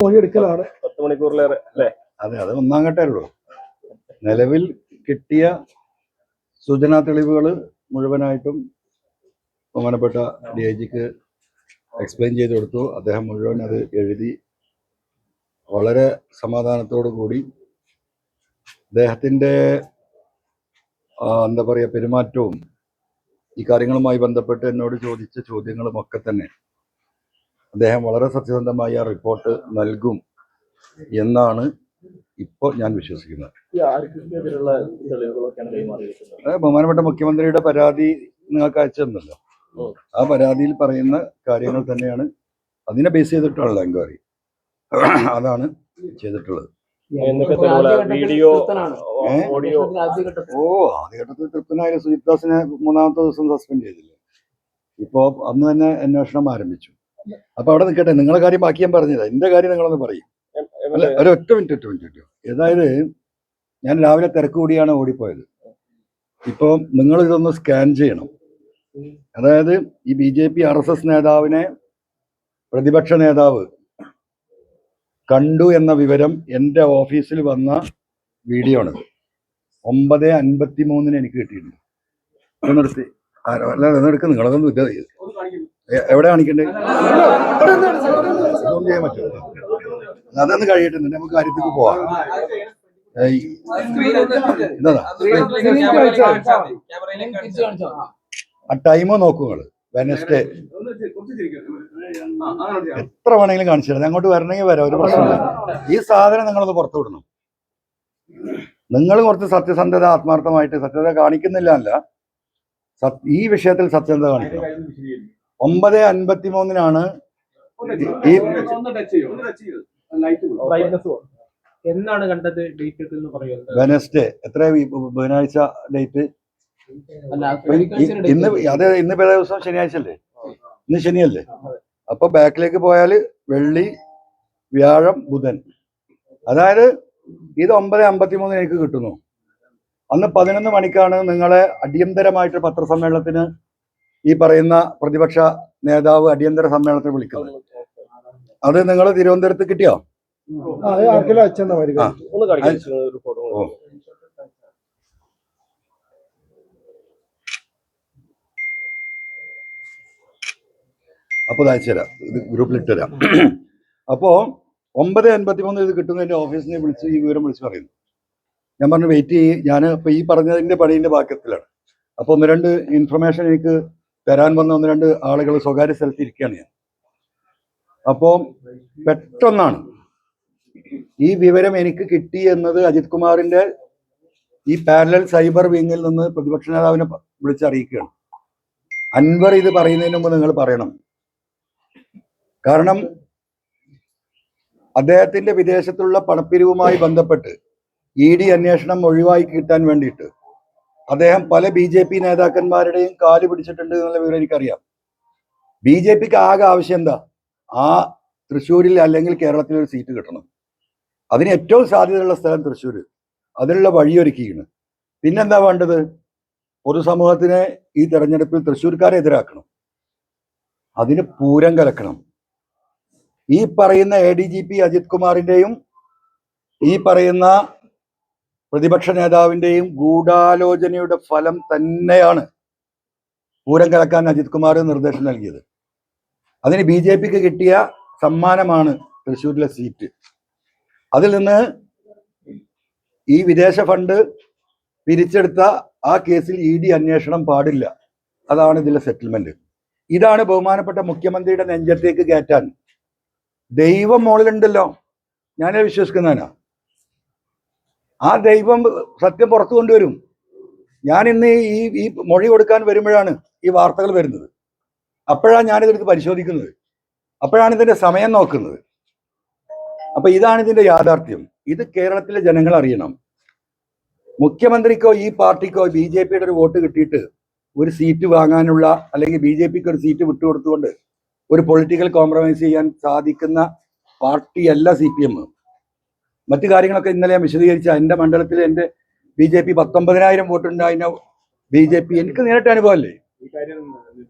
മൊഴിയെടുക്കലാണ് പത്ത് മണിക്കൂറിലേറെ അല്ലേ? അതെ അത് ഒന്നാം ഘട്ടമേ നിലവിൽ കിട്ടിയ സൂചനാ തെളിവുകൾ മുഴുവനായിട്ടും ബഹുമാനപ്പെട്ട ഡി ഐ ജിക്ക് എക്സ്പ്ലെയിൻ ചെയ്ത് കൊടുത്തു. അദ്ദേഹം മുഴുവൻ അത് എഴുതി. വളരെ സമാധാനത്തോടു കൂടി അദ്ദേഹത്തിന്റെ എന്താ പറയുക പെരുമാറ്റവും ഈ കാര്യങ്ങളുമായി ബന്ധപ്പെട്ട് എന്നോട് ചോദിച്ച ചോദ്യങ്ങളുമൊക്കെ തന്നെ അദ്ദേഹം വളരെ സത്യസന്ധമായ ആ റിപ്പോർട്ട് നൽകും എന്നാണ് ഇപ്പോൾ ഞാൻ വിശ്വസിക്കുന്നത്. ബഹുമാനപ്പെട്ട മുഖ്യമന്ത്രിയുടെ പരാതി നിങ്ങൾക്ക് അയച്ചതെന്നല്ലോ ആ പരാതിയിൽ പറയുന്ന കാര്യങ്ങൾ തന്നെയാണ് അതിനെ ബേസ് ചെയ്തിട്ടുള്ള എൻക്വയറി അതാണ് ചെയ്തിട്ടുള്ളത്. Video audio. ഓ ആദ്യഘട്ടത്തിൽ തൃപ്തനായ സുജിത് ദാസിനെ മൂന്നാമത്തെ ദിവസം സസ്പെൻഡ് ചെയ്തില്ലേ? ഇപ്പോ അന്ന് തന്നെ അന്വേഷണം ആരംഭിച്ചു. അപ്പൊ അവിടെ നിൽക്കട്ടെ നിങ്ങളെ കാര്യം ബാക്കി ഞാൻ പറഞ്ഞത് എന്റെ കാര്യം നിങ്ങളൊന്ന് പറയും. അല്ല? ഒരു ഒറ്റ മിനിറ്റ് ഒറ്റ മിനിറ്റ്. അതായത് ഞാൻ രാവിലെ തിരക്ക് കൂടിയാണ് ഓടിപ്പോയത്. ഇപ്പോൾ നിങ്ങൾ ഇതൊന്ന് സ്കാൻ ചെയ്യണം. അതായത് ഈ B J P R S S നേതാവിനെ പ്രതിപക്ഷ നേതാവ് കണ്ടു എന്ന വിവരം എന്റെ ഓഫീസിൽ വന്ന വീഡിയോ ആണ്. ഒമ്പത് അൻപത്തി മൂന്നിന് എനിക്ക് കിട്ടിയിട്ടുണ്ട്. നിർത്തി അല്ല നിങ്ങളതൊന്നും ഇത് എവിടെ കാണിക്കണ്ടേ? ഇതൊന്നും ചെയ്യാൻ പറ്റുമോ? അതൊന്ന് കഴിയട്ടെ നമുക്ക് കാര്യത്തിൽ പോവാം. ആ ടൈം നോക്കുക നിങ്ങൾ. വെനസ്ഡേ എത്ര വേണമെങ്കിലും കാണിച്ചു തരാം. അങ്ങോട്ട് വരണമെങ്കിൽ വരാം ഒരു പ്രശ്നമില്ല. ഈ സാധനം നിങ്ങളൊന്ന് പുറത്തു വിടണം. നിങ്ങൾ കുറച്ച് സത്യസന്ധത ആത്മാർത്ഥമായിട്ട് സത്യത കാണിക്കുന്നില്ല അല്ല ഈ വിഷയത്തിൽ സത്യസന്ധത കാണിക്കണം. ഒമ്പത് അൻപത്തി മൂന്നിനാണ് ഈ എന്നാണ് കണ്ടത് ഡേറ്റ് എന്ന് പറയുന്നത്? വെനസ്ഡേ എത്ര ബുധനാഴ്ച ഡേറ്റ് ഇന്ന് അതെ ഇന്ന് പേര ദിവസം ശനിയാഴ്ച അല്ലേ ഇന്ന് ശനിയല്ലേ? അപ്പൊ ബാക്കിലേക്ക് പോയാൽ വെള്ളി വ്യാഴം ബുധൻ. അതായത് ഇത് ഒമ്പത് അമ്പത്തി മൂന്നിന് എനിക്ക് കിട്ടുന്നു. അന്ന് പതിനൊന്ന് മണിക്കാണ് നിങ്ങളെ അടിയന്തരമായിട്ട് പത്രസമ്മേളനത്തിന് ഈ പറയുന്ന പ്രതിപക്ഷ നേതാവ് അടിയന്തര സമ്മേളനത്തിന് വിളിക്കുന്നത്. അത് നിങ്ങൾ തിരുവനന്തപുരത്ത് കിട്ടിയോ? അപ്പോൾ ഇത് അയച്ചു തരാം. ഇത് ഗ്രൂപ്പിൽ ഇട്ടുതരാം അപ്പോൾ ഒമ്പത് അൻപത്തി മൂന്ന് ഇത് കിട്ടുന്നതിന്റെ ഓഫീസിനെ വിളിച്ച് ഈ വിവരം വിളിച്ച് പറയുന്നു. ഞാൻ പറഞ്ഞു വെയിറ്റ് ചെയ്യും. ഞാൻ ഇപ്പോൾ ഈ പറഞ്ഞതിന്റെ പണീന്റെ ഭാഗ്യത്തിലാണ് അപ്പോൾ ഒന്ന് രണ്ട് ഇൻഫർമേഷൻ എനിക്ക് തരാൻ വന്ന ഒന്ന് രണ്ട് ആളുകൾ സ്വകാര്യ സ്ഥലത്ത് ഇരിക്കുകയാണ് ഞാൻ. അപ്പോൾ പെട്ടെന്നാണ് ഈ വിവരം എനിക്ക് കിട്ടി എന്നത് അജിത് കുമാറിന്റെ ഈ പാരലൽ സൈബർ വിങ്ങിൽ നിന്ന് പ്രതിപക്ഷ നേതാവിനെ വിളിച്ചറിയിക്കുകയാണ് അൻവർ ഇത് പറയുന്നതിന് മുമ്പ് നിങ്ങൾ പറയണം. കാരണം അദ്ദേഹത്തിന്റെ വിദേശത്തുള്ള പണപ്പിരിവുമായി ബന്ധപ്പെട്ട് ഇ ഡി അന്വേഷണം ഒഴിവാക്കി കിട്ടാൻ വേണ്ടിയിട്ട് അദ്ദേഹം പല ബി ജെ പി നേതാക്കന്മാരുടെയും കാൽ പിടിച്ചിട്ടുണ്ട് എന്നുള്ള വിവരം എനിക്കറിയാം. ബി ജെ പിക്ക് ആകെ ആവശ്യം എന്താ? ആ തൃശ്ശൂരിൽ അല്ലെങ്കിൽ കേരളത്തിൽ ഒരു സീറ്റ് കിട്ടണം. അതിന് ഏറ്റവും സാധ്യതയുള്ള സ്ഥലം തൃശ്ശൂർ അതിനുള്ള വഴിയൊരുക്കിയാണ്. പിന്നെന്താ വേണ്ടത്? പൊതുസമൂഹത്തിനെ ഈ തെരഞ്ഞെടുപ്പിൽ തൃശ്ശൂർക്കാരെ എതിരാക്കണം. അതിന് പൂരം കലക്കണം. ഈ പറയുന്ന A D G P Ajith കുമാറിന്റെയും ഈ പറയുന്ന പ്രതിപക്ഷ നേതാവിന്റെയും ഗൂഢാലോചനയുടെ ഫലം തന്നെയാണ് പൂരം കലക്കാൻ അജിത് കുമാർ നിർദ്ദേശം നൽകിയത്. അതിന് ബി ജെ പിക്ക് കിട്ടിയ സമ്മാനമാണ് തൃശ്ശൂരിലെ സീറ്റ്. അതിൽ നിന്ന് ഈ വിദേശ ഫണ്ട് പിരിച്ചെടുത്ത ആ കേസിൽ ഇ ഡി അന്വേഷണം പാടില്ല. അതാണ് ഇതിലെ സെറ്റിൽമെന്റ് ഇതാണ് ബഹുമാനപ്പെട്ട മുഖ്യമന്ത്രിയുടെ നെഞ്ചത്തേക്ക് കയറ്റാൻ. ദൈവം മോളിലുണ്ടല്ലോ. ഞാനേ വിശ്വസിക്കുന്നവനാ. ആ ദൈവം സത്യം പുറത്തു കൊണ്ടുവരും. ഞാൻ ഇന്ന് ഈ ഈ മൊഴി കൊടുക്കാൻ വരുമ്പോഴാണ് ഈ വാർത്തകൾ വരുന്നത്. അപ്പോഴാണ് ഞാനിതെടുത്ത് പരിശോധിക്കുന്നത്. അപ്പോഴാണ് ഇതിന്റെ സമയം നോക്കുന്നത്. അപ്പൊ ഇതാണ് ഇതിന്റെ യാഥാർത്ഥ്യം. ഇത് കേരളത്തിലെ ജനങ്ങൾ അറിയണം. മുഖ്യമന്ത്രിക്കോ ഈ പാർട്ടിക്കോ ബി ജെ പിയുടെ ഒരു വോട്ട് കിട്ടിയിട്ട് ഒരു സീറ്റ് വാങ്ങാനുള്ള അല്ലെങ്കിൽ ബി ജെ പിക്ക് ഒരു സീറ്റ് വിട്ടുകൊടുത്തുകൊണ്ട് ഒരു പൊളിറ്റിക്കൽ കോംപ്രമൈസ് ചെയ്യാൻ സാധിക്കുന്ന പാർട്ടിയല്ല സി പി എം. മറ്റു കാര്യങ്ങളൊക്കെ ഇന്നലെ ഞാൻ വിശദീകരിച്ച. എന്റെ മണ്ഡലത്തിൽ എന്റെ ബി ജെ പി പത്തൊമ്പതിനായിരം വോട്ടുണ്ട്. അതിന് ബി ജെ പി എനിക്ക് നേരിട്ട് അനുഭവമല്ലേ? ഈ കാര്യം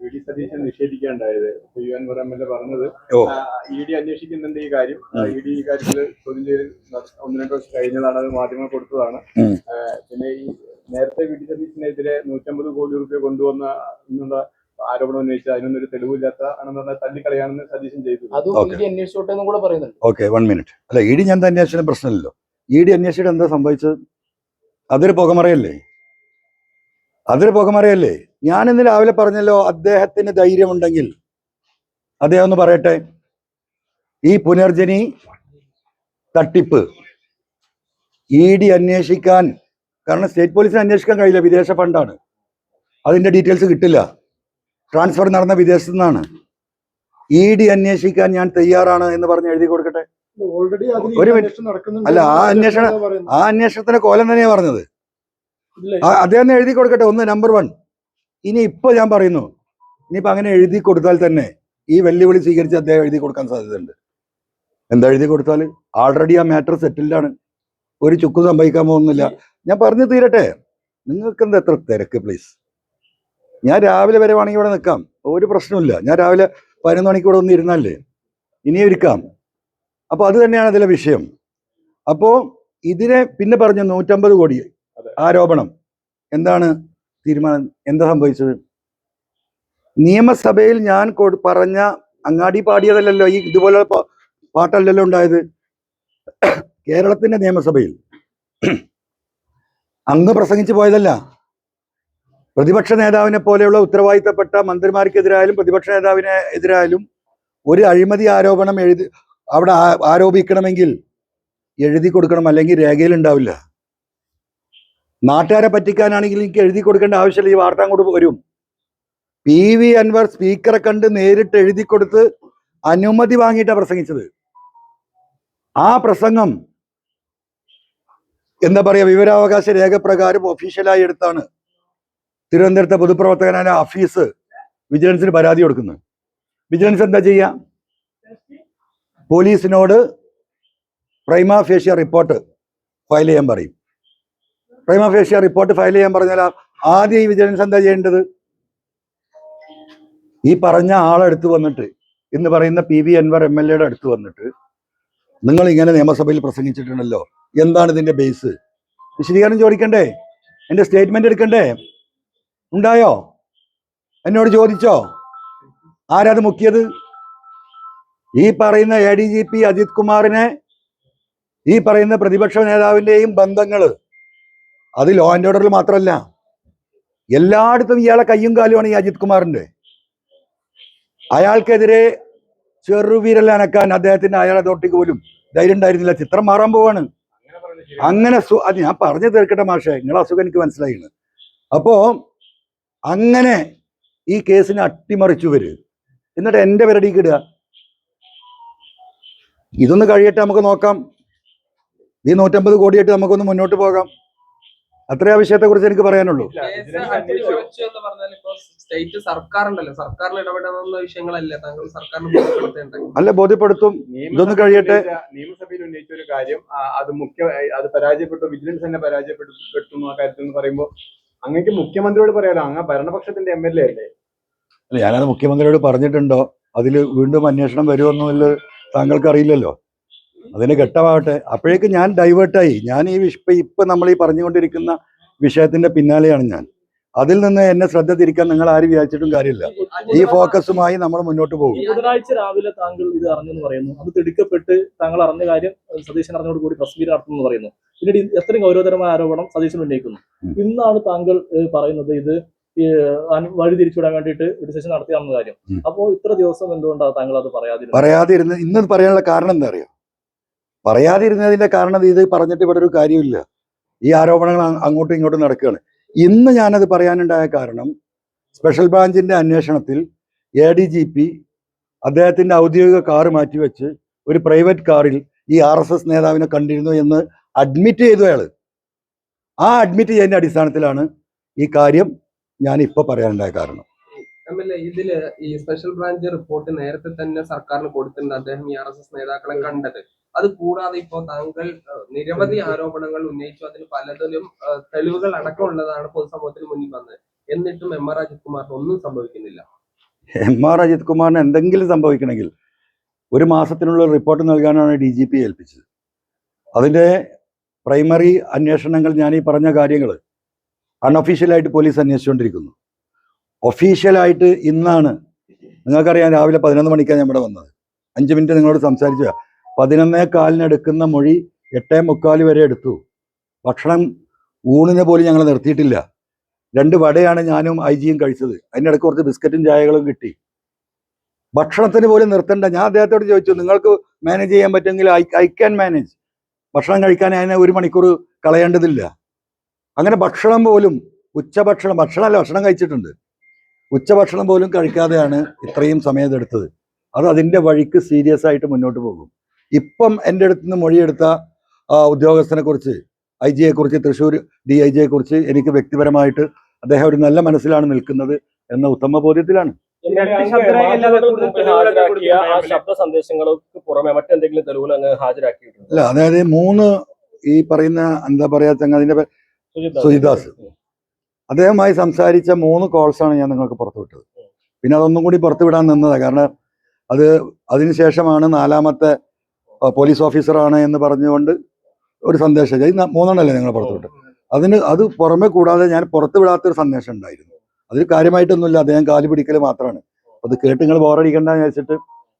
വി ഡി സതീശൻ നിഷേധിക്കേണ്ടായത് യു എൻ എം പറഞ്ഞത്. ഓ. ഇ ഡി അന്വേഷിക്കുന്നുണ്ട് ഈ കാര്യം. ഇ ഡി ഈ കാര്യത്തിൽ ചോദ്യം ചെയ്ത് ഒന്ന് രണ്ട് ദിവസം കഴിഞ്ഞതാണ് അത് മാധ്യമങ്ങൾ കൊടുത്തതാണ്. പിന്നെ ഈ നേരത്തെ വി ഡി സതീശനെതിരെ നൂറ്റമ്പത് കോടി രൂപ കൊണ്ടുവന്ന എന്നുള്ള ആരോപണം ഉന്നയിച്ചത് അതിനൊന്നും ഒരു തെളിവില്ലാത്ത ആണെന്ന് പറഞ്ഞാൽ തള്ളിക്കളയാണെന്ന് സജീഷൻ ചെയ്തു. അതും അന്വേഷിച്ചോട്ടെ കൂടെ പറയുന്നുണ്ട്. ഓക്കെ വൺ മിനിറ്റ് അല്ല ഇ ഡി ഞാൻ തന്നെ അന്വേഷണം പ്രശ്നമില്ലല്ലോ. ഇ ഡി അന്വേഷിച്ചിട്ട് എന്താ സംഭവിച്ചത്? അതൊരു പുകമറയല്ലേ? അതൊരു പുകമറയല്ലേ? ഞാൻ ഇന്ന് രാവിലെ പറഞ്ഞല്ലോ അദ്ദേഹത്തിന് ധൈര്യമുണ്ടെങ്കിൽ. അദ്ദേഹം ഒന്ന് പറയട്ടെ? ഈ പുനർജനി തട്ടിപ്പ് ഇ ഡി അന്വേഷിക്കാൻ കാരണം സ്റ്റേറ്റ് പോലീസിന് അന്വേഷിക്കാൻ കഴിയില്ല വിദേശ ഫണ്ടാണ്. അതിന്റെ ഡീറ്റെയിൽസ് കിട്ടില്ല. ട്രാൻസ്ഫർ നടന്ന വിദേശത്തു നിന്നാണ്. ഇ ഡി അന്വേഷിക്കാൻ ഞാൻ തയ്യാറാണ് എന്ന് പറഞ്ഞ് എഴുതി കൊടുക്കട്ടെ? ഒരു അല്ല, ആ അന്വേഷണം- ആ അന്വേഷണത്തിന്റെ കോലം തന്നെയാ പറഞ്ഞത്. അത് അദ്ദേഹം എഴുതി കൊടുക്കട്ടെ ഒന്ന് നമ്പർ വൺ ഇനി ഇപ്പൊ ഞാൻ പറയുന്നു ഇനിയിപ്പോ അങ്ങനെ എഴുതി കൊടുത്താൽ തന്നെ ഈ വെല്ലുവിളി സ്വീകരിച്ച് അദ്ദേഹം എഴുതി കൊടുക്കാൻ സാധ്യതയുണ്ട്. എന്താ എഴുതി കൊടുത്താൽ ആൾറെഡി ആ മാറ്റർ സെറ്റിൽഡ് ആണ്. ഒരു ചുക്ക് സംഭവിക്കാൻ പോകുന്നില്ല. ഞാൻ പറഞ്ഞു തീരട്ടെ. നിങ്ങൾക്ക് എന്താ എത്ര തിരക്ക് പ്ലീസ് ഞാൻ രാവിലെ വരെ വേണമെങ്കിൽ ഇവിടെ നിൽക്കാം. ഒരു പ്രശ്നമില്ല ഞാൻ രാവിലെ പതിനൊന്ന് മണിക്ക് ഇവിടെ ഒന്ന് ഇരുന്നല്ലേ ഇനിയും ഇരിക്കാം. അപ്പോൾ അത് തന്നെയാണ് അതിലെ വിഷയം. അപ്പോൾ ഇതിനെ പിന്നെ പറഞ്ഞു നൂറ്റമ്പത് കോടി ആരോപണം. എന്താണ് തീരുമാനം? എന്താ സംഭവിച്ചത്? നിയമസഭയിൽ ഞാൻ പറഞ്ഞ അങ്ങാടി പാടിയതല്ലല്ലോ ഈ ഇതുപോലെ പാട്ടല്ലല്ലോ ഉണ്ടായത്. കേരളത്തിന്റെ നിയമസഭയിൽ. അങ്ങ് പ്രസംഗിച്ചു പോയതല്ല. പ്രതിപക്ഷ നേതാവിനെ പോലെയുള്ള ഉത്തരവാദിത്തപ്പെട്ട മന്ത്രിമാർക്കെതിരായാലും പ്രതിപക്ഷ നേതാവിനെ എതിരായാലും ഒരു അഴിമതി ആരോപണം എഴുതി അവിടെ ആരോപിക്കണമെങ്കിൽ എഴുതി കൊടുക്കണം അല്ലെങ്കിൽ രേഖയിൽ ഉണ്ടാവില്ല. നാട്ടുകാരെ പറ്റിക്കാനാണെങ്കിൽ എനിക്ക് എഴുതി കൊടുക്കേണ്ട ആവശ്യമില്ല ഈ വാർത്ത അങ്ങോട്ട് വരും. പി വി അൻവർ സ്പീക്കറെ കണ്ട് നേരിട്ട് എഴുതി കൊടുത്ത് അനുമതി വാങ്ങിയിട്ടാണ് പ്രസംഗിച്ചത്. ആ പ്രസംഗം എന്താ പറയാ വിവരാവകാശ രേഖ പ്രകാരം ഒഫീഷ്യലായി എടുത്താണ്. തിരുവനന്തപുരത്തെ പൊതുപ്രവർത്തകനായ ഹഫീസ് വിജിലൻസിന് പരാതി കൊടുക്കുന്നത് വിജിലൻസ് എന്താ ചെയ്യുക പോലീസിനോട് പ്രൈമ ഫേഷ്യ റിപ്പോർട്ട് ഫയൽ ചെയ്യാൻ പറയും. പ്രൈമ ഫേഷ്യ റിപ്പോർട്ട് ഫയൽ ചെയ്യാൻ പറഞ്ഞാൽ ആദ്യം ഈ വിജിലൻസ് എന്താ ചെയ്യേണ്ടത്? ഈ പറഞ്ഞ ആളെടുത്ത് വന്നിട്ട് എന്ന് പറയുന്ന P V Anvar M L എയുടെ അടുത്ത് വന്നിട്ട് നിങ്ങൾ ഇങ്ങനെ നിയമസഭയിൽ പ്രസംഗിച്ചിട്ടുണ്ടല്ലോ. എന്താണ് ഇതിന്റെ ബേസ് വിശദീകരണം ചോദിക്കണ്ടേ? എന്റെ സ്റ്റേറ്റ്മെന്റ് എടുക്കണ്ടേ? ഉണ്ടായോ? എന്നോട് ചോദിച്ചോ? ആരാത് മുക്കിയത്? ഈ പറയുന്ന A D G P Ajith കുമാറിനെ ഈ പറയുന്ന പ്രതിപക്ഷ നേതാവിന്റെയും ബന്ധങ്ങൾ അത് ലോ ആൻഡ് ഓർഡറിൽ മാത്രമല്ല എല്ലായിടത്തും ഇയാളെ കയ്യും കാലുമാണ് ഈ അജിത് കുമാറിന്റെ അയാൾക്കെതിരെ ചെറുവിരൽ അനക്കാൻ അദ്ദേഹത്തിന്റെ അയാളെ തോട്ടിക്ക് പോലും ധൈര്യം ഉണ്ടായിരുന്നില്ല. ചിത്രം മാറാൻ പോവാണ്. അങ്ങനെ അത് ഞാൻ പറഞ്ഞു തീർക്കട്ടെ മാഷെ. നിങ്ങളെ അസുഖം എനിക്ക് മനസ്സിലായിണ്. അപ്പോ അങ്ങനെ ഈ കേസിനെ അട്ടിമറിച്ചു വര്. എന്നിട്ട് എന്റെ പേരടിക്ക് ഇടുക ഇതൊന്ന് കഴിയട്ടെ നമുക്ക് നോക്കാം. ഈ നൂറ്റമ്പത് കോടിയായിട്ട് നമുക്കൊന്ന് മുന്നോട്ട് പോകാം. അത്രേ ആ വിഷയത്തെ കുറിച്ച് എനിക്ക് പറയാനുള്ളൂ സ്റ്റേറ്റ് സർക്കാരുണ്ടല്ലോ. സർക്കാരിൽ ഇടപെടുന്ന വിഷയങ്ങളല്ല. താങ്കൾ സർക്കാരിന് ബോധ്യപ്പെടുത്തേണ്ടത്. അല്ല ബോധ്യപ്പെടുത്തും. ഇതൊന്ന് കഴിയട്ടെ. നിയമസഭയിൽ ഉന്നയിച്ച ഒരു കാര്യം അത് മുഖ്യ അത് പരാജയപ്പെട്ടു വിജിലൻസ് തന്നെ പരാജയപ്പെട്ടു പെട്ടു ആ കാര്യത്തിൽ എന്ന് പറയുമ്പോൾ അങ്ങേക്ക് മുഖ്യമന്ത്രിയോട് പറയാലോ അങ്ങ് ഭരണപക്ഷത്തിന്റെ എം എൽ എ അല്ലേ? അല്ല ഞാനത് മുഖ്യമന്ത്രിയോട് പറഞ്ഞിട്ടുണ്ടോ? അതിൽ വീണ്ടും അന്വേഷണം വരുമെന്നുള്ള താങ്കൾക്ക് അറിയില്ലല്ലോ അതിന് ഘട്ടമാവട്ടെ. അപ്പോഴേക്ക് ഞാൻ ഡൈവേർട്ടായി ഞാൻ ഈ വിഷ ഇപ്പൊ നമ്മൾ ഈ പറഞ്ഞുകൊണ്ടിരിക്കുന്ന വിഷയത്തിന്റെ പിന്നാലെയാണ് ഞാൻ. അതിൽ നിന്ന് എന്നെ ശ്രദ്ധ തിരിക്കാൻ നിങ്ങൾ ആര് വിചാരിച്ചിട്ടും കാര്യമില്ല. ഈ ഫോക്കസുമായി നമ്മൾ മുന്നോട്ട് പോകും. ബുധനാഴ്ച രാവിലെ താങ്കൾ ഇത് അറിഞ്ഞെന്ന് പറയുന്നു. അത് തിടുക്കപ്പെട്ട് താങ്കൾ അറിഞ്ഞ കാര്യം സതീശൻ അറിഞ്ഞോട് കൂടി പ്രസ് മീറ്റ് നടത്തുന്നു പറയുന്നു. പിന്നീട് എത്രയും ഗൗരവതരമായ ആരോപണം സതീശൻ ഉന്നയിക്കുന്നു. ഇന്നാണ് താങ്കൾ പറയുന്നത് ഇത് വഴി തിരിച്ചുവിടാൻ വേണ്ടിയിട്ട് ഡിസിഷൻ നടത്തിയാണെന്ന കാര്യം. അപ്പോൾ അപ്പോ ഇത്ര ദിവസം എന്തുകൊണ്ടാണ് താങ്കൾ അത് പറയാതിരുന്നത്? പറയാതിരുന്ന ഇന്ന് പറയാനുള്ള കാരണം എന്താ അറിയോ? പറയാതിരുന്നതിന്റെ കാരണം ഇത് പറഞ്ഞിട്ട് ഇവിടെ ഒരു കാര്യമില്ല. ഈ ആരോപണങ്ങൾ അങ്ങോട്ടും ഇങ്ങോട്ടും നടക്കുകയാണ്. ഇന്ന് ഞാനത് പറയാനുണ്ടായ കാരണം സ്പെഷ്യൽ ബ്രാഞ്ചിന്റെ അന്വേഷണത്തിൽ എ ഡി ജി പി അദ്ദേഹത്തിന്റെ ഔദ്യോഗിക കാറ് മാറ്റിവെച്ച് ഒരു പ്രൈവറ്റ് കാറിൽ ഈ ആർ എസ് എസ് നേതാവിനെ കണ്ടിരുന്നു എന്ന് അഡ്മിറ്റ് ചെയ്തു അയാൾ ആ അഡ്മിറ്റ് ചെയ്യുന്ന അടിസ്ഥാനത്തിലാണ് ഈ കാര്യം ഞാൻ ഇപ്പൊ പറയാനുണ്ടായ കാരണം. ഇതിൽ ഈ സ്പെഷ്യൽ ബ്രാഞ്ച് റിപ്പോർട്ട് നേരത്തെ തന്നെ സർക്കാരിന് കൊടുത്തിട്ടുണ്ട് അദ്ദേഹം ഈ ആർ എസ് എസ് നേതാക്കളെ കണ്ടത്. അത് കൂടാതെ ഇപ്പോൾ താങ്കൾ നിരവധി ആരോപണങ്ങൾ ഉന്നയിച്ചു. അതിൽ പലതിലും തെളിവുകൾ തെളിവുകൾ അടക്കമുള്ളതാണ് പൊതുസമൂഹത്തിന് മുന്നിൽ വന്നത്. എന്നിട്ടും എം ആർ അജിത് കുമാറിന് ഒന്നും സംഭവിക്കുന്നില്ല. എം ആർ അജിത് കുമാറിന് എന്തെങ്കിലും സംഭവിക്കണമെങ്കിൽ ഒരു മാസത്തിനുള്ള റിപ്പോർട്ട് നൽകാനാണ് ഡി ജി പി ഏൽപ്പിച്ചത്. അതിന്റെ പ്രൈമറി അന്വേഷണങ്ങൾ ഞാൻ ഈ പറഞ്ഞ കാര്യങ്ങൾ അൺഒഫീഷ്യലായിട്ട് പോലീസ് അന്വേഷിച്ചുകൊണ്ടിരിക്കുന്നു. ഒഫീഷ്യലായിട്ട് ഇന്നാണ് നിങ്ങൾക്കറിയാം രാവിലെ പതിനൊന്ന് മണിക്കാണ് ഞാൻ ഇവിടെ വന്നത്. അഞ്ച് മിനിറ്റ് നിങ്ങളോട് സംസാരിച്ച പതിനൊന്നേ കാലിന് എടുക്കുന്ന മൊഴി എട്ടേ മുക്കാൽ വരെ എടുത്തു. ഭക്ഷണം ഊണിനെ പോലും ഞങ്ങൾ നിർത്തിയിട്ടില്ല. രണ്ട് വടയാണ് ഞാനും ഐ ജിയും കഴിച്ചത് അതിനിടയ്ക്ക് കുറച്ച് ബിസ്ക്കറ്റും ചായകളും കിട്ടി. ഭക്ഷണത്തിന് പോലും നിർത്തണ്ട. ഞാൻ അദ്ദേഹത്തോട് ചോദിച്ചു നിങ്ങൾക്ക് മാനേജ് ചെയ്യാൻ പറ്റുമെങ്കിൽ ഐ ഐ ക്യാൻ മാനേജ് ഭക്ഷണം കഴിക്കാൻ അതിനെ ഒരു മണിക്കൂർ കളയേണ്ടതില്ല. അങ്ങനെ ഭക്ഷണം പോലും ഉച്ചഭക്ഷണം ഭക്ഷണമല്ല ഭക്ഷണം കഴിച്ചിട്ടുണ്ട്. ഉച്ചഭക്ഷണം പോലും കഴിക്കാതെയാണ് ഇത്രയും സമയം എടുത്തത് അത് അതിന്റെ വഴിക്ക് സീരിയസ് ആയിട്ട് മുന്നോട്ട് പോകും. ഇപ്പം എന്റെ അടുത്ത് നിന്ന് മൊഴിയെടുത്ത ഉദ്യോഗസ്ഥനെ കുറിച്ച് ഐ ജിയെ കുറിച്ച് തൃശ്ശൂർ ഡി ഐ ജിയെ കുറിച്ച് എനിക്ക് വ്യക്തിപരമായിട്ട് അദ്ദേഹം ഒരു നല്ല മനസ്സിലാണ് നിൽക്കുന്നത് എന്ന ഉത്തമ ബോധ്യത്തിലാണ്. ഹാജരാക്കിയ ആ ശബ്ദ സന്ദേശങ്ങൾക്ക് പുറമെ മറ്റെന്തെങ്കിലും തെളിവുകൾ അങ്ങ് ഹാജരാക്കിയിട്ടുണ്ട്. അല്ല അതായത് മൂന്ന് ഈ പറയുന്ന എന്താ പറയാ ചങ്ങാതിന്റെ സുജിദാസ്. അദ്ദേഹമായി സംസാരിച്ച മൂന്ന് കോൾസാണ് ഞാൻ നിങ്ങൾക്ക് പുറത്തുവിട്ടത് പിന്നെ അതൊന്നും കൂടി പുറത്തുവിടാൻ നിന്നതാണ് കാരണം അത് അതിനുശേഷമാണ് നാലാമത്തെ പോലീസ് ഓഫീസറാണ് എന്ന് പറഞ്ഞുകൊണ്ട് ഒരു സന്ദേശം. മൂന്നെണ്ണല്ലേ നിങ്ങൾ പുറത്തുവിട്ടത് അതിന് അത് പുറമെ കൂടാതെ ഞാൻ പുറത്തുവിടാത്തൊരു സന്ദേശം ഉണ്ടായിരുന്നു. അതിൽ കാര്യമായിട്ടൊന്നുമില്ല. അദ്ദേഹം കാൽ പിടിക്കൽ മാത്രമാണ്. അത് കേട്ട് നിങ്ങൾ ബോറടിക്കണ്ടെന്ന് വെച്ചിട്ട്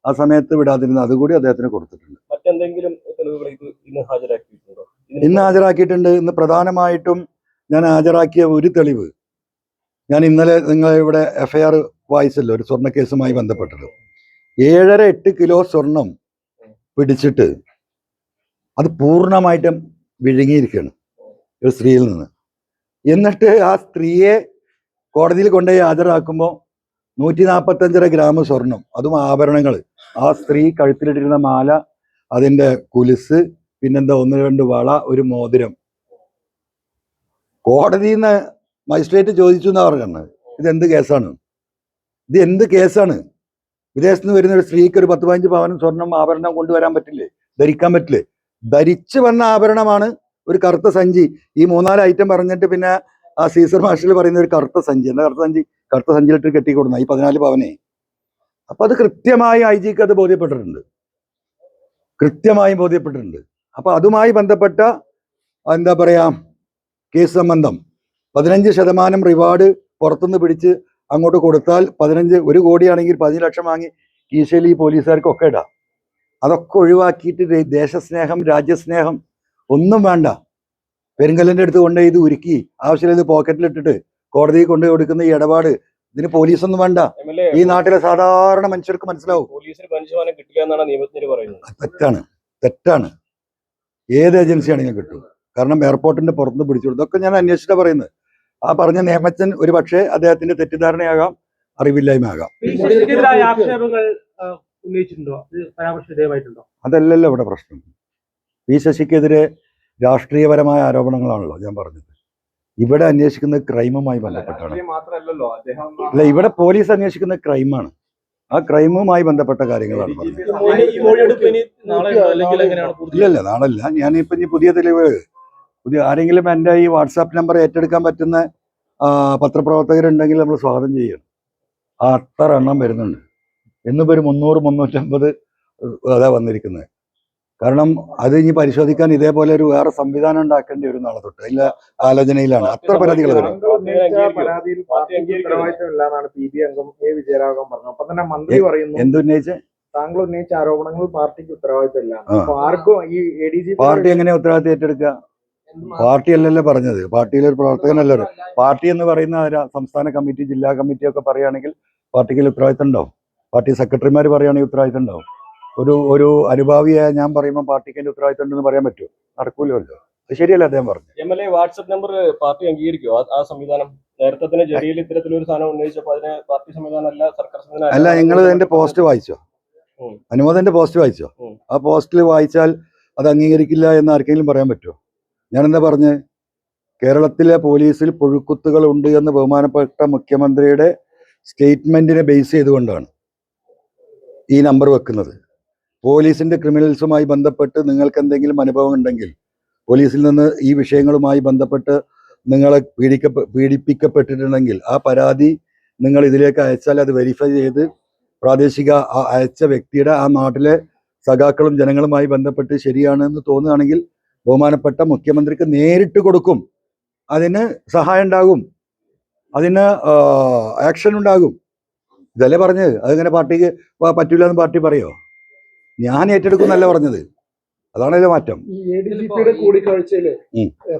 ആ സമയത്ത് വിടാതിരുന്നു അതുകൂടി അദ്ദേഹത്തിന് കൊടുത്തിട്ടുണ്ട്. മറ്റെന്തെങ്കിലും തെളിവുകൾ ഇത് ഇന്ന് ഹാജരാക്കിയിട്ടുണ്ടോ? ഇന്ന് ഹാജരാക്കിയിട്ടുണ്ട്. ഇന്ന് പ്രധാനമായിട്ടും ഞാൻ ഹാജരാക്കിയ ഒരു തെളിവ് ഞാൻ ഇന്നലെ നിങ്ങൾ ഇവിടെ എഫ്ഐആർ വായിച്ചല്ലോ ഒരു സ്വർണ കേസുമായി ബന്ധപ്പെട്ടത്. ഏഴര എട്ട് കിലോ സ്വർണം പിടിച്ചിട്ട് അത് പൂർണമായിട്ടും വിഴുങ്ങിയിരിക്കുകയാണ് ഒരു സ്ത്രീയിൽ നിന്ന്. എന്നിട്ട് ആ സ്ത്രീയെ കോടതിയിൽ കൊണ്ടുപോയി ഹാജരാക്കുമ്പോൾ നൂറ്റി നാൽപ്പത്തഞ്ചര ഗ്രാം സ്വർണം. അതും ആഭരണങ്ങൾ. ആ സ്ത്രീ കഴുത്തിലിട്ടിരുന്ന മാല അതിന്റെ കുലിസ് പിന്നെന്താ ഒന്ന് രണ്ട് വള ഒരു മോതിരം. കോടതിയിൽ നിന്ന് മജിസ്ട്രേറ്റ് ചോദിച്ചു എന്നാ പറഞ്ഞത്? ഇത് എന്ത് കേസാണ്? ഇത് എന്ത് കേസാണ്? വിദേശത്ത് നിന്ന് വരുന്ന ഒരു സ്ത്രീക്ക് ഒരു പത്ത് പതിനഞ്ച് പവനും സ്വർണം ആഭരണം കൊണ്ടുവരാൻ പറ്റില്ലേ? ധരിക്കാൻ പറ്റില്ലേ? ധരിച്ചു വന്ന ആഭരണമാണ് ഒരു കറുത്ത സഞ്ചി. ഈ മൂന്നാൽ ഐറ്റം പറഞ്ഞിട്ട് പിന്നെ ആ സീസർ മാഷിൽ പറയുന്ന ഒരു കറുത്ത സഞ്ചി എന്താ കറുത്ത സഞ്ചി? കറുത്ത സഞ്ചിയിലിട്ട് കെട്ടിക്കൊടുന്ന ഈ പതിനാല് പവനെ. അപ്പൊ അത് കൃത്യമായി ഐ ജിക്ക് അത് ബോധ്യപ്പെട്ടിട്ടുണ്ട്. കൃത്യമായി ബോധ്യപ്പെട്ടിട്ടുണ്ട്. അപ്പൊ അതുമായി ബന്ധപ്പെട്ട എന്താ പറയാ കേസ് സംബന്ധം. പതിനഞ്ച് ശതമാനം റിവാർഡ് പുറത്തുനിന്ന് പിടിച്ച് അങ്ങോട്ട് കൊടുത്താൽ പതിനഞ്ച് ഒരു കോടിയാണെങ്കിൽ പതിനഞ്ച് ലക്ഷം വാങ്ങി കീശയിൽ ഈ പോലീസുകാർക്കൊക്കെ ഇടാം. അതൊക്കെ ഒഴിവാക്കിയിട്ട് ദേശസ്നേഹം രാജ്യസ്നേഹം ഒന്നും വേണ്ട. പെരുങ്കല്ലിന്റെ അടുത്ത് കൊണ്ടുപോയി ഇത് ഉരുക്കി. ആവശ്യമില്ല ഇത് പോക്കറ്റിലിട്ടിട്ട് കോടതിയിൽ കൊണ്ടുപോയി കൊടുക്കുന്ന ഈ ഇടപാട്. ഇതിന് പോലീസൊന്നും വേണ്ട. ഈ നാട്ടിലെ സാധാരണ മനുഷ്യർക്ക് മനസ്സിലാവും. തെറ്റാണ്. തെറ്റാണ്. ഏത് ഏജൻസി ആണെങ്കിലും കിട്ടും കാരണം എയർപോർട്ടിന്റെ പുറത്തുനിന്ന് പിടിച്ചു ഇതൊക്കെ ഞാൻ അന്വേഷിച്ചാ പറയുന്നത്. ആ പറഞ്ഞ നിയമജ്ഞൻ ഒരു പക്ഷേ അദ്ദേഹത്തിന്റെ തെറ്റിദ്ധാരണയാകാം അറിവില്ലായ്മ ആകാം അതല്ലല്ലോ ഇവിടെ പ്രശ്നം. പി ശശിക്കെതിരെ രാഷ്ട്രീയപരമായ ആരോപണങ്ങളാണല്ലോ ഞാൻ പറഞ്ഞത്. ഇവിടെ അന്വേഷിക്കുന്ന ക്രൈമുമായി ബന്ധപ്പെട്ടാണ്. രാഷ്ട്രീയം മാത്രമല്ലല്ലോ അദ്ദേഹം അല്ല ഇവിടെ പോലീസ് അന്വേഷിക്കുന്ന ക്രൈമാണ്. ആ ക്രൈമുമായി ബന്ധപ്പെട്ട കാര്യങ്ങളാണ് ഇല്ലല്ല നാളല്ല. ഞാനിപ്പോ ഇനി പുതിയ തെളിവ് പുതിയ ആരെങ്കിലും എന്റെ ഈ വാട്സാപ്പ് നമ്പർ ഏറ്റെടുക്കാൻ പറ്റുന്ന പത്രപ്രവർത്തകരുണ്ടെങ്കിൽ നമ്മൾ സ്വാഗതം ചെയ്യണം. ആ അത്ര എണ്ണം വരുന്നുണ്ട്. ഇന്നിപ്പോ ഒരു മുന്നൂറ് മുന്നൂറ്റമ്പത് അതാ വന്നിരിക്കുന്നത്. കാരണം അത് ഇനി പരിശോധിക്കാൻ ഇതേപോലെ ഒരു വേറെ സംവിധാനം ഉണ്ടാക്കേണ്ടി വരും നാളെ തൊട്ട്. അതിന്റെ ആലോചനയിലാണ്. അത്ര പരാതികൾ വരും. എന്ത് ഉന്നയിച്ച? താങ്കൾ ഉന്നയിച്ച ആരോപണങ്ങൾ പാർട്ടിക്ക് ഉത്തരവാദിത്തമില്ല. ആർക്കും ഈ എ ഡി ജി പാർട്ടി എങ്ങനെ ഉത്തരവാദിത്തം ഏറ്റെടുക്കുക? പാർട്ടി അല്ലല്ലോ പറഞ്ഞത്. പാർട്ടിയിലെ ഒരു പ്രവർത്തകനല്ലോ പാർട്ടി എന്ന് പറയുന്ന സംസ്ഥാന കമ്മിറ്റി ജില്ലാ കമ്മിറ്റി ഒക്കെ പറയുകയാണെങ്കിൽ പാർട്ടിക്ക് ഉത്തരവാദിത്തം ഉണ്ടാവും. പാർട്ടി സെക്രട്ടറിമാർ പറയുകയാണെങ്കിൽ ഉത്തരവാദിത്തം ഉണ്ടാവും. ഒരു ഒരു അനുഭാവിയായ ഞാൻ പറയുമ്പോൾ പാർട്ടിക്ക് അതിന്റെ ഉത്തരവാദിത്തം ഉണ്ടെന്ന് പറയാൻ പറ്റുമോ? നടക്കൂലല്ലോ. അത് ശരിയല്ല അദ്ദേഹം പറഞ്ഞു M L A WhatsApp number party അംഗീകരിക്കുമോ ആ- സംവിധാനം. നേരത്തെ തന്നെ ജലീൽ ഇത്തരത്തിലൊരു സാധനം ഉന്നയിച്ചപ്പോൾ അതിനെ പാർട്ടി സംവിധാനം അല്ല സർക്കാർ സംവിധാനം അല്ല നിങ്ങൾ എന്റെ പോസ്റ്റ് വായിച്ചോ? അനുമോദന്റെ പോസ്റ്റ് വായിച്ചോ? ആ പോസ്റ്റിൽ വായിച്ചാൽ അത് അംഗീകരിക്കില്ല എന്ന് ആർക്കെങ്കിലും പറയാൻ പറ്റുമോ? ഞാൻ എന്താ പറഞ്ഞ്? കേരളത്തിലെ പോലീസിൽ പുഴുക്കുത്തുകൾ ഉണ്ട് എന്ന് ബഹുമാനപ്പെട്ട മുഖ്യമന്ത്രിയുടെ സ്റ്റേറ്റ്മെന്റിനെ ബേസ് ചെയ്തുകൊണ്ടാണ് ഈ നമ്പർ വെക്കുന്നത്. പോലീസിന്റെ ക്രിമിനൽസുമായി ബന്ധപ്പെട്ട് നിങ്ങൾക്ക് എന്തെങ്കിലും അനുഭവം ഉണ്ടെങ്കിൽ പോലീസിൽ നിന്ന് ഈ വിഷയങ്ങളുമായി ബന്ധപ്പെട്ട് നിങ്ങളെ പീഡിക്ക പീഡിപ്പിക്കപ്പെട്ടിട്ടുണ്ടെങ്കിൽ ആ പരാതി നിങ്ങൾ ഇതിലേക്ക് അയച്ചാൽ അത് വെരിഫൈ ചെയ്ത് പ്രാദേശിക അയച്ച വ്യക്തിയുടെ ആ നാട്ടിലെ സഖാക്കളും ജനങ്ങളുമായി ബന്ധപ്പെട്ട് ശരിയാണെന്ന് തോന്നുകയാണെങ്കിൽ ബഹുമാനപ്പെട്ട മുഖ്യമന്ത്രിക്ക് നേരിട്ട് കൊടുക്കും. അതിന് സഹായം ഉണ്ടാകും. അതിന് ആക്ഷൻ ഉണ്ടാകും. ഇതല്ലേ പറഞ്ഞത്? അതിങ്ങനെ പാർട്ടിക്ക് പറ്റൂലെന്ന് പാർട്ടി പറയോ? ഞാൻ ഏറ്റെടുക്കുന്നല്ല പറഞ്ഞത്. മാറ്റം. എ ഡി ജി കൂടിക്കാഴ്ചയിൽ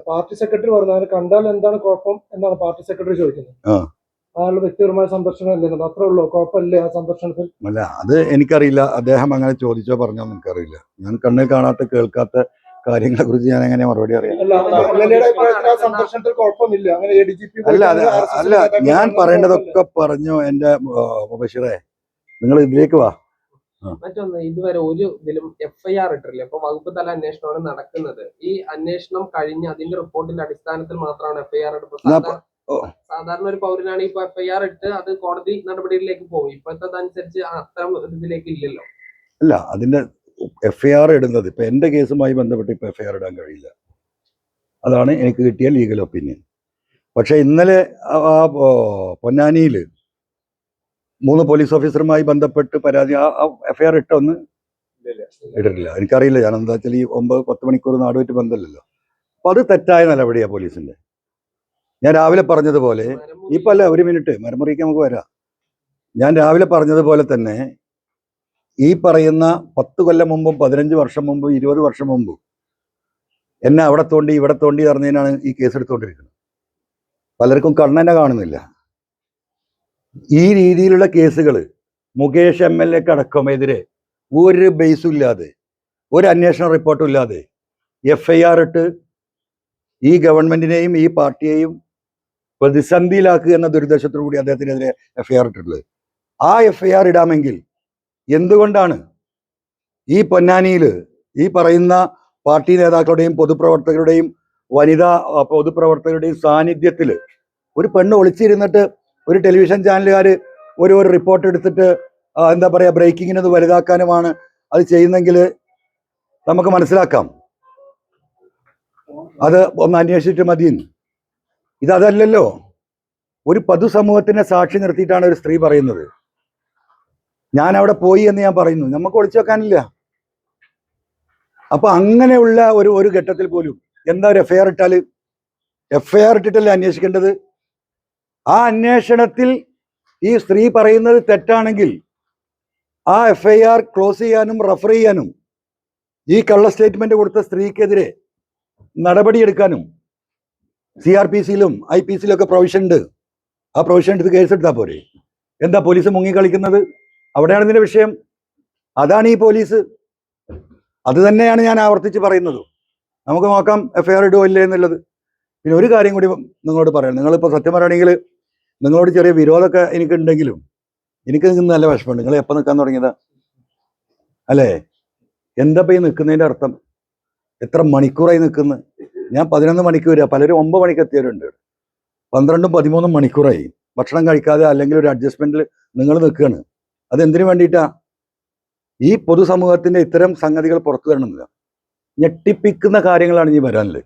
പാർട്ടി സെക്രട്ടറി പറഞ്ഞു കണ്ടാൽ എന്താണ് കുഴപ്പം എന്നാണ് പാർട്ടി സെക്രട്ടറി ചോദിക്കുന്നത്. അയാളുടെ വ്യക്തിപരമായ സന്ദർശനം ഇല്ലെന്നുണ്ട് അത്രേ ഉള്ളൂ. കുഴപ്പമില്ലേ ആ സന്ദർശനത്തിൽ അല്ല അത് എനിക്കറിയില്ല. അദ്ദേഹം അങ്ങനെ ചോദിച്ചോ പറഞ്ഞോ എനിക്ക് എനിക്കറിയില്ല. ഞാൻ കണ്ണിൽ കാണാത്ത കേൾക്കാത്ത കാര്യങ്ങളെ കുറിച്ച് ഞാൻ എങ്ങനെ മറുപടി അറിയാം അല്ല അല്ല അല്ല ഞാൻ പറയേണ്ടതൊക്കെ പറഞ്ഞു എന്റെ ബഷീറെ നിങ്ങൾ ഇതിലേക്ക് വാ. മറ്റൊന്ന് ഇതുവരെ ഒരു ഇതിലും എഫ്ഐആർ ഇട്ടിട്ടില്ല. ഇപ്പൊ വകുപ്പ് തല അന്വേഷണമാണ് നടക്കുന്നത്. ഈ അന്വേഷണം കഴിഞ്ഞ് അതിന്റെ റിപ്പോർട്ടിന്റെ അടിസ്ഥാനത്തിൽ മാത്രമാണ് എഫ്ഐആർ എന്നാ സാധാരണ ഒരു പൗരനാണ് ഇപ്പൊ എഫ്ഐആർ ഇട്ട് അത് കോടതി നടപടിയിലേക്ക് പോകും. ഇപ്പോഴത്തെ അനുസരിച്ച് അത്തരം ഇതിലേക്ക് ഇല്ലല്ലോ. അല്ല അതിന്റെ എഫ്ഐആർ ഇടുന്നത് ഇപ്പൊ എന്റെ കേസുമായി ബന്ധപ്പെട്ട് ഇപ്പൊ എഫ്ഐആർ ഇടാൻ കഴിയില്ല. അതാണ് എനിക്ക് കിട്ടിയ ലീഗൽ ഒപ്പീനിയൻ പക്ഷെ ഇന്നലെ ആ- ആ പൊന്നാനിയിൽ മൂന്ന് പോലീസ് ഓഫീസറുമായി ബന്ധപ്പെട്ട് പരാതി ആ എഫ് ഐ ആർ ഇട്ടൊന്ന് ഇട്ടിട്ടില്ല. എനിക്കറിയില്ല. ഞാൻ എന്താ വെച്ചാൽ ഈ ഒമ്പത് പത്ത് മണിക്കൂർ നാടുമായിട്ട് ബന്ധമില്ലല്ലോ. അപ്പൊ അത് തെറ്റായ നടപടിയാണ് പോലീസിന്റെ. ഞാൻ രാവിലെ പറഞ്ഞതുപോലെ ഇപ്പൊ അല്ല ഒരു മിനിറ്റ്. മരമുറിക്ക് നമുക്ക് വരാം. ഞാൻ രാവിലെ പറഞ്ഞതുപോലെ തന്നെ ഈ പറയുന്ന പത്ത് കൊല്ലം മുമ്പും പതിനഞ്ച് വർഷം മുമ്പും ഇരുപത് വർഷം മുമ്പും എന്നെ അവിടെ തോണ്ടി ഇവിടെ തോണ്ടി അറിഞ്ഞതിനാണ് ഈ കേസ് എടുത്തുകൊണ്ടിരിക്കുന്നത് പലർക്കും കണ്ണനെ കാണുന്നില്ല. ഈ രീതിയിലുള്ള കേസുകൾ മുകേഷ് എം എൽ എക്ക് അടക്കമെതിരെ ഒരു ബേസും ഇല്ലാതെ ഒരു അന്വേഷണ റിപ്പോർട്ടും ഇല്ലാതെ എഫ് ഐ ആർ ഇട്ട് ഈ ഗവൺമെന്റിനെയും ഈ പാർട്ടിയെയും പ്രതിസന്ധിയിലാക്കുക എന്ന ദുരുദ്ദേശത്തോടു കൂടി അദ്ദേഹത്തിനെതിരെ എഫ് ഐ ആർ ഇട്ടിട്ടുള്ളത്. ആ എഫ് ഐ ആർ ഇടാമെങ്കിൽ എന്തുകൊണ്ടാണ് ഈ പൊന്നാനിയിൽ ഈ പറയുന്ന പാർട്ടി നേതാക്കളുടെയും പൊതുപ്രവർത്തകരുടെയും വനിതാ പൊതുപ്രവർത്തകരുടെയും സാന്നിധ്യത്തിൽ ഒരു പെണ്ണ് ഒളിച്ചിരുന്നിട്ട് ഒരു ടെലിവിഷൻ ചാനലുകാർ ഒരു റിപ്പോർട്ട് എടുത്തിട്ട് എന്താ പറയുക ബ്രേക്കിങ്ങിനത് വലുതാക്കാനുമാണ് അത് ചെയ്യുന്നെങ്കിൽ നമുക്ക് മനസ്സിലാക്കാം. അത് ഒന്ന് അന്വേഷിച്ചിട്ട് മതിയെന്ന് ഇതല്ലല്ലോ ഒരു പൊതുസമൂഹത്തിനെ സാക്ഷി നിർത്തിയിട്ടാണ് ഒരു സ്ത്രീ പറയുന്നത്. ഞാൻ അവിടെ പോയി എന്ന് ഞാൻ പറയുന്നു. നമുക്ക് ഒളിച്ചു വെക്കാനില്ല. അപ്പൊ അങ്ങനെയുള്ള ഒരു ഒരു ഘട്ടത്തിൽ പോലും എന്താ ഒരു എഫ്ഐആർ ഇട്ടാൽ? എഫ്ഐആർ ഇട്ടിട്ടല്ലേ അന്വേഷിക്കേണ്ടത്? ആ അന്വേഷണത്തിൽ ഈ സ്ത്രീ പറയുന്നത് തെറ്റാണെങ്കിൽ ആ എഫ്ഐആർ ക്ലോസ് ചെയ്യാനും റഫർ ചെയ്യാനും ഈ കള്ള സ്റ്റേറ്റ്മെന്റ് കൊടുത്ത സ്ത്രീക്കെതിരെ നടപടിയെടുക്കാനും സി ആർ പി സിയിലും ഐ പി സിയിലും ഒക്കെ പ്രൊവിഷൻ ഉണ്ട്. ആ പ്രൊവിഷൻ എടുത്ത് കേസ് എടുത്താൽ പോരെ. എന്താ പോലീസ് മുങ്ങി കളിക്കുന്നത്? അവിടെയാണ് ഇതിന്റെ വിഷയം. അതാണ് ഈ പോലീസ് അത് തന്നെയാണ് ഞാൻ ആവർത്തിച്ച് പറയുന്നത്. നമുക്ക് നോക്കാം എഫ്ഐആർ ഇടുമോ ഇല്ലേ എന്നുള്ളത്. പിന്നെ ഒരു കാര്യം കൂടി നിങ്ങളോട് പറയാം നിങ്ങളിപ്പോൾ സത്യം പറയുകയാണെങ്കിൽ നിങ്ങളോട് ചെറിയ വിരോധമൊക്കെ എനിക്കുണ്ടെങ്കിലും എനിക്ക് നിങ്ങൾക്ക് നല്ല വിഷമമുണ്ട്. നിങ്ങൾ എപ്പോൾ നിൽക്കാൻ തുടങ്ങിയതാ? അല്ലേ? എന്താ ഈ നിൽക്കുന്നതിന്റെ അർത്ഥം? എത്ര മണിക്കൂറായി നിൽക്കുന്നത് ഞാൻ പതിനൊന്ന് മണിക്കൂർ പലരും ഒമ്പത് മണിക്ക് എത്തിയവരുണ്ട് പന്ത്രണ്ടും പതിമൂന്നും മണിക്കൂറായി. ഭക്ഷണം കഴിക്കാതെ അല്ലെങ്കിൽ ഒരു അഡ്ജസ്റ്റ്മെന്റിൽ നിങ്ങൾ നിൽക്കുകയാണ്. അത് എന്തിനു വേണ്ടിയിട്ടാ? ഈ പൊതുസമൂഹത്തിന്റെ ഇത്തരം സംഗതികൾ പുറത്തു വരണമെന്നില്ല. ഞെട്ടിപ്പിക്കുന്ന കാര്യങ്ങളാണ് ഇനി വരാനുള്ളത്.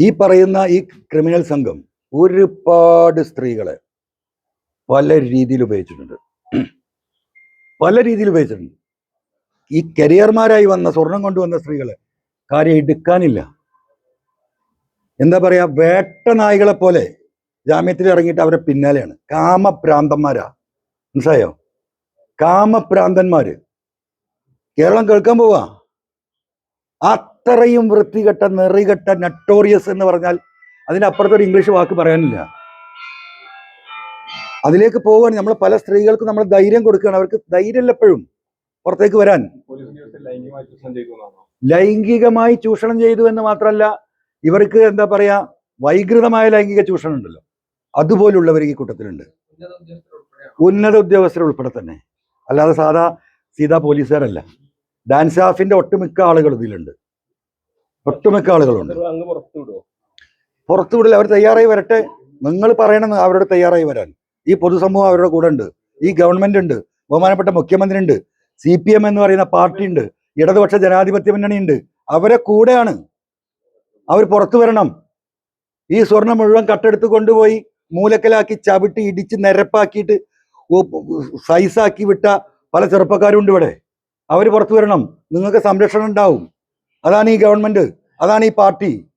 ഈ പറയുന്ന ഈ ക്രിമിനൽ സംഘം ഒരുപാട് സ്ത്രീകളെ പല രീതിയിൽ ഉപയോഗിച്ചിട്ടുണ്ട്. പല രീതിയിൽ ഉപയോഗിച്ചിട്ടുണ്ട്. ഈ കരിയർമാരായി വന്ന സ്വർണം കൊണ്ടുവന്ന സ്ത്രീകളെ കാര്യം എടുക്കാനില്ല. എന്താ പറയാ വേട്ട നായികളെ പോലെ ജാമ്യത്തിൽ ഇറങ്ങിയിട്ട് അവരെ പിന്നാലെയാണ്. കാമപ്രാന്തന്മാരാ മനസ്സിലായോ? കാമപ്രാന്തന്മാര് കേരളം കേൾക്കാൻ പോവാ. അത്രയും വൃത്തികെട്ട നെറികെട്ട നട്ടോറിയസ് എന്ന് പറഞ്ഞാൽ അതിനപ്പുറത്തൊരു ഇംഗ്ലീഷ് വാക്ക് പറയാനില്ല. അതിലേക്ക് പോവുകയാണ്. നമ്മൾ പല സ്ത്രീകൾക്ക് നമ്മൾ ധൈര്യം കൊടുക്കുകയാണ്. അവർക്ക് ധൈര്യമില്ല എപ്പോഴും പുറത്തേക്ക് വരാൻ. ലൈംഗികമായി ചൂഷണം ചെയ്തു എന്ന് മാത്രമല്ല ഇവർക്ക് എന്താ പറയാ വൈകൃതമായ ലൈംഗിക ചൂഷണം ഉണ്ടല്ലോ. അതുപോലുള്ളവർ ഈ കൂട്ടത്തിലുണ്ട്. ഉന്നത ഉൾപ്പെടെ തന്നെ. അല്ലാതെ സാധാ സീതാ പോലീസുകാരല്ല. ഡാൻസ് ഹാഫിന്റെ ഒട്ടുമിക്ക ആളുകൾ ഇതിലുണ്ട്. ഒട്ടുമിക്ക ആളുകളുണ്ട്. പുറത്തു വിടൽ അവർ തയ്യാറായി വരട്ടെ. നിങ്ങൾ പറയണം അവരോട് തയ്യാറായി വരാൻ. ഈ പൊതുസമൂഹം അവരുടെ കൂടെ ഉണ്ട്. ഈ ഗവൺമെന്റ് ഉണ്ട്. ബഹുമാനപ്പെട്ട മുഖ്യമന്ത്രി ഉണ്ട്. സി പി എം എന്ന് പറയുന്ന പാർട്ടി ഉണ്ട്. ഇടതുപക്ഷ ജനാധിപത്യ മുന്നണി ഉണ്ട്. അവരെ കൂടെയാണ് അവർ പുറത്തു വരണം. ഈ സ്വർണം മുഴുവൻ കട്ടെടുത്ത് കൊണ്ടുപോയി മൂലക്കലാക്കി ചവിട്ടി ഇടിച്ച് നിരപ്പാക്കിയിട്ട് സൈസാക്കി വിട്ട പല ചെറുപ്പക്കാരും ഉണ്ട് ഇവിടെ. അവർ പുറത്തു വരണം. നിങ്ങൾക്ക് സംരക്ഷണം ഉണ്ടാവും. അതാണ് ഈ ഗവൺമെന്റ് അതാണ് ഈ പാർട്ടി.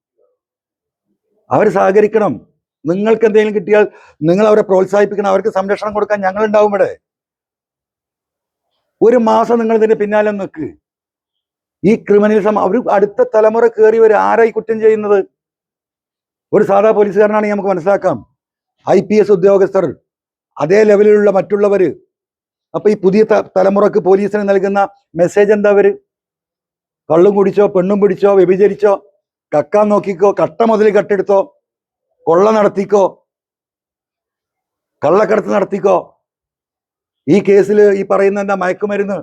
അവർ സഹകരിക്കണം. നിങ്ങൾക്ക് എന്തെങ്കിലും കിട്ടിയാൽ നിങ്ങൾ അവരെ പ്രോത്സാഹിപ്പിക്കണം. അവർക്ക് സംരക്ഷണം കൊടുക്കാൻ ഞങ്ങൾ ഉണ്ടാവും ഇവിടെ. ഒരു മാസം നിങ്ങൾ ഇതിന്റെ പിന്നാലെ നിൽക്ക് ഈ ക്രിമിനലിസം അവർ അടുത്ത തലമുറ കയറി ഒരു ആരായി കുറ്റം ചെയ്യുന്നത്? ഒരു സാധാ പോലീസുകാരനാണെങ്കിൽ നമുക്ക് മനസ്സിലാക്കാം. ഐ പി എസ് ഉദ്യോഗസ്ഥർ അതേ ലെവലിലുള്ള മറ്റുള്ളവര്. അപ്പൊ ഈ പുതിയ തലമുറയ്ക്ക് പോലീസിന് നൽകുന്ന മെസ്സേജ് എന്താ അവർ? കള്ളും കുടിച്ചോ പെണ്ണും പിടിച്ചോ വ്യഭിചരിച്ചോ? കക്കാൻ നോക്കിക്കോ കട്ട മുതൽ കട്ടെടുത്തോ കൊള്ള നടത്തിക്കോ കള്ളക്കടത്ത് നടത്തിക്കോ. ഈ കേസിൽ ഈ പറയുന്ന എന്താ മയക്കുമരുന്ന്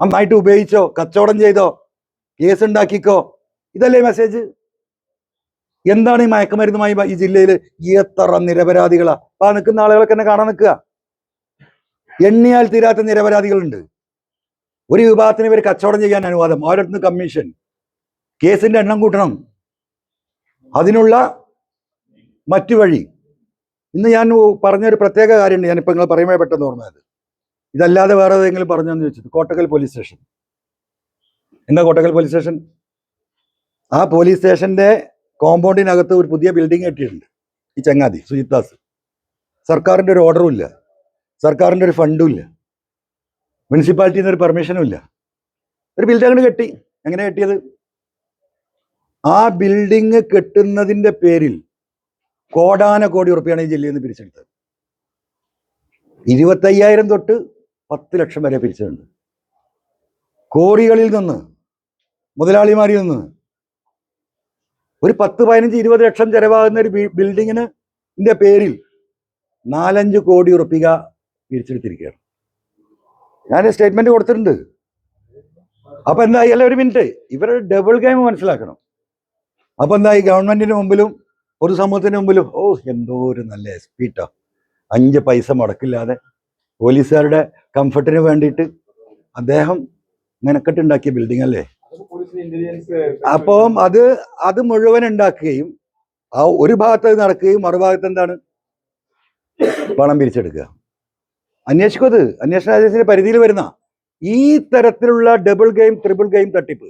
നന്നായിട്ട് ഉപയോഗിച്ചോ കച്ചവടം ചെയ്തോ കേസ് ഉണ്ടാക്കിക്കോ ഇതല്ലേ മെസ്സേജ് എന്താണ് ഈ മയക്കുമരുന്നുമായി ഈ ജില്ലയിൽ എത്ര നിരപരാധികളാ? അപ്പൊ നിൽക്കുന്ന ആളുകളൊക്കെ എന്നെ കാണാൻ നിൽക്കുക. എണ്ണിയാൽ തീരാത്ത നിരപരാധികളുണ്ട്. ഒരു വിഭാഗത്തിന് ഇവർ കച്ചവടം ചെയ്യാൻ അനുവാദം. ഓരോരുത്തരും കമ്മീഷൻ? കേസിന്റെ എണ്ണം കൂട്ടണം. അതിനുള്ള മറ്റു വഴി. ഇന്ന് ഞാൻ പറഞ്ഞൊരു പ്രത്യേക കാര്യമുണ്ട്. ഞാനിപ്പോൾ നിങ്ങൾ പറയുമ്പോൾ പെട്ടെന്ന് ഓർമ്മയത്. ഇതല്ലാതെ വേറെ ഏതെങ്കിലും പറഞ്ഞെന്ന് ചോദിച്ചത്. Kottakkal police station. എന്താ കോട്ടക്കൽ പോലീസ് സ്റ്റേഷൻ? ആ പോലീസ് സ്റ്റേഷന്റെ കോമ്പൗണ്ടിനകത്ത് ഒരു പുതിയ ബിൽഡിംഗ് കെട്ടിയിട്ടുണ്ട്. ഈ ചങ്ങാതി സുജിത്താസ് സർക്കാരിന്റെ ഒരു ഓർഡറും ഇല്ല. സർക്കാരിന്റെ ഒരു ഫണ്ടും ഇല്ല. മുനിസിപ്പാലിറ്റിയിൽ നിന്ന് ഒരു പെർമിഷനും ഇല്ല. ഒരു ബിൽഡിംഗ് അങ്ങനെ കെട്ടി. എങ്ങനെ കെട്ടിയത്? ആ ബിൽഡിംഗ് കെട്ടുന്നതിന്റെ പേരിൽ കോടാന കോടി ഉറപ്പിയാണ് ഈ ജില്ലയിൽ നിന്ന് പിരിച്ചെടുത്തത്. ഇരുപത്തയ്യായിരം തൊട്ട് പത്ത് ലക്ഷം വരെ പിരിച്ചിട്ടുണ്ട്. കോറികളിൽ നിന്ന് മുതലാളിമാരിൽ നിന്ന് ഒരു പത്ത് പതിനഞ്ച് ഇരുപത് ലക്ഷം ചെലവാകുന്ന ഒരു ബിൽഡിങ്ങിന് പേരിൽ നാലഞ്ച് കോടി ഉറപ്പിക പിരിച്ചെടുത്തിരിക്കുകയാണ്. ഞാൻ സ്റ്റേറ്റ്മെന്റ് കൊടുത്തിട്ടുണ്ട്. അപ്പൊ എന്തായാലും ഒരു മിനിറ്റ്. ഇവരുടെ ഡബിൾ ഗെയിം മനസ്സിലാക്കണം. അപ്പൊ ഈ ഗവൺമെന്റിന് മുമ്പിലും ഒരു സമൂഹത്തിന്റെ മുമ്പിലും? ഓ എന്തോ ഒരു നല്ല എസ് പി പിട്ടോ അഞ്ച് പൈസ മുടക്കില്ലാതെ പോലീസുകാരുടെ കംഫർട്ടിന് വേണ്ടിയിട്ട് അദ്ദേഹം മെനക്കെട്ടുണ്ടാക്കിയ ബിൽഡിംഗ് അല്ലേ? അപ്പം അത് അത് മുഴുവൻ ഉണ്ടാക്കുകയും ആ ഒരു ഭാഗത്ത് നടക്കുകയും മറുഭാഗത്ത് എന്താണ്? പണം പിരിച്ചെടുക്കുക. അന്വേഷിക്കും അത്. അന്വേഷണ ഏജൻസിയുടെ പരിധിയിൽ വരുന്ന ഈ തരത്തിലുള്ള ഡബിൾ ഗെയിം ട്രിപ്പിൾ ഗെയിം തട്ടിപ്പ്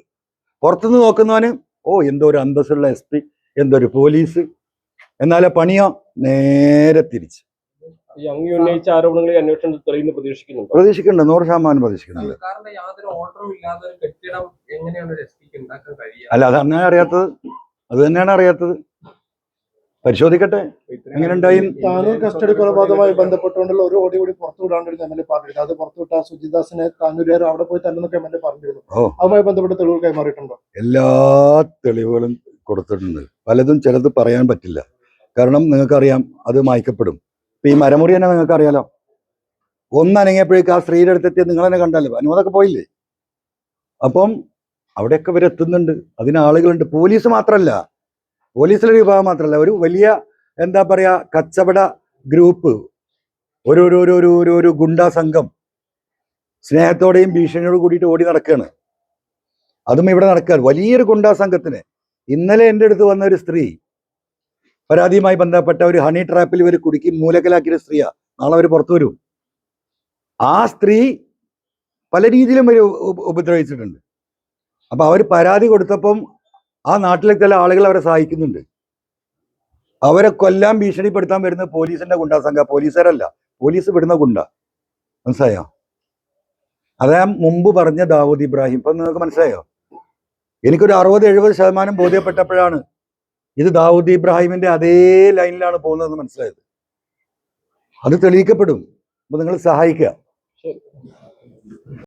പുറത്തുനിന്ന് നോക്കുന്നവന് ഓ എന്തോ ഒരു അന്തസ്സുള്ള എസ് പി എന്തോ ഒരു പോലീസ്. എന്നാലെ പണിയോ. നേരെ തിരിച്ച്. ഈ അങ്ങ് ഉന്നയിച്ച ആരോപണങ്ങളിൽ അന്വേഷണം തെളിയുന്ന പ്രതീക്ഷിക്കുന്നുണ്ടോ? പ്രതീക്ഷിക്കുന്നുണ്ട്. നൂറ് ശതമാനം പ്രതീക്ഷിക്കുന്നുണ്ട്. യാതൊരു ഓർഡറും ഇല്ലാതെ ഒരു കെട്ടിടം എങ്ങനെയാണ് ഒരു ഉണ്ടാക്കാൻ കഴിയുക? അല്ല അതന്നെ അറിയാത്തത്. അത് തന്നെയാണ് അറിയാത്തത്. പരിശോധിക്കട്ടെ? എങ്ങനെയുണ്ടായി? താനൂർ കസ്റ്റഡി കൊലപാതകവുമായി ബന്ധപ്പെട്ടുകൊണ്ടുള്ള ഒരു ഓടി കൂടി പുറത്തു വിടാണ്ടിരുന്ന എം എൽ എ പറഞ്ഞിരുന്നു അത് പുറത്തുവിട്ട സുജിദാസിനെ താനൂരുകാർ അവിടെ പോയി തന്നെന്നൊക്കെ എം എൽ എ പറഞ്ഞിരുന്നു. അതുമായി ബന്ധപ്പെട്ട തെളിവുകൾ കൈമാറിയിട്ടുണ്ടോ? എല്ലാ തെളിവുകളും കൊടുത്തിട്ടുണ്ട്. പലതും ചിലത് പറയാൻ പറ്റില്ല. കാരണം നിങ്ങൾക്കറിയാം അത് മായ്ക്കപ്പെടും. ഇപ്പൊ ഈ മരമുറി തന്നെ നിങ്ങൾക്ക് അറിയാലോ ഒന്നനങ്ങിയപ്പോഴേക്ക് ആ സ്ത്രീയുടെ അടുത്തെത്തിയത് നിങ്ങൾ തന്നെ കണ്ടല്ലോ അനുമതൊക്കെ പോയില്ലേ? അപ്പം അവിടെയൊക്കെ ഇവരെത്തുന്നുണ്ട്. അതിന് ആളുകളുണ്ട്. പോലീസ് മാത്രമല്ല പോലീസിലൊരു വിഭാഗം മാത്രമല്ല ഒരു വലിയ എന്താ പറയാ കച്ചവട ഗ്രൂപ്പ് ഒരു ഒരു ഒരു ഒരു ഒരു ഗുണ്ടാ സംഘം സ്നേഹത്തോടെയും ഭീഷണിയോട് കൂടിയിട്ട് ഓടി നടക്കുകയാണ് അതും ഇവിടെ നടക്കാൻ വലിയൊരു ഗുണ്ടാ സംഘത്തിന്. ഇന്നലെ എന്റെ അടുത്ത് വന്ന ഒരു സ്ത്രീ പരാതിയുമായി ബന്ധപ്പെട്ട ഒരു ഹണി ട്രാപ്പിൽ ഇവർ കുടുക്കി മൂലക്കലാക്കിയ സ്ത്രീയാ. നാളെ അവർ പുറത്തു വരും. ആ സ്ത്രീ പല രീതിയിലും ഇവർ ഉപ- ഉപദ്രവിച്ചിട്ടുണ്ട്. അപ്പൊ അവർ പരാതി കൊടുത്തപ്പം ആ നാട്ടിലെ ചില ആളുകൾ അവരെ സഹായിക്കുന്നുണ്ട്. അവരെ കൊല്ലാൻ ഭീഷണിപ്പെടുത്താൻ വരുന്ന പോലീസിന്റെ ഗുണ്ടാ സംഘ പോലീസുകാരല്ല. പോലീസ് വിടുന്ന ഗുണ്ട. മനസ്സിലായോ? അതാ മുമ്പ് പറഞ്ഞ ദാവൂദ് ഇബ്രാഹിം. ഇപ്പൊ നിങ്ങൾക്ക് മനസ്സിലായോ? എനിക്കൊരു അറുപത് എഴുപത് ശതമാനം ബോധ്യപ്പെട്ടപ്പോഴാണ് ഇത് ദാവൂദ് ഇബ്രാഹിമിന്റെ അതേ ലൈനിലാണ് പോകുന്നതെന്ന് മനസ്സിലായത്. അത് തെളിയിക്കപ്പെടും. അപ്പൊ നിങ്ങൾ സഹായിക്കുക.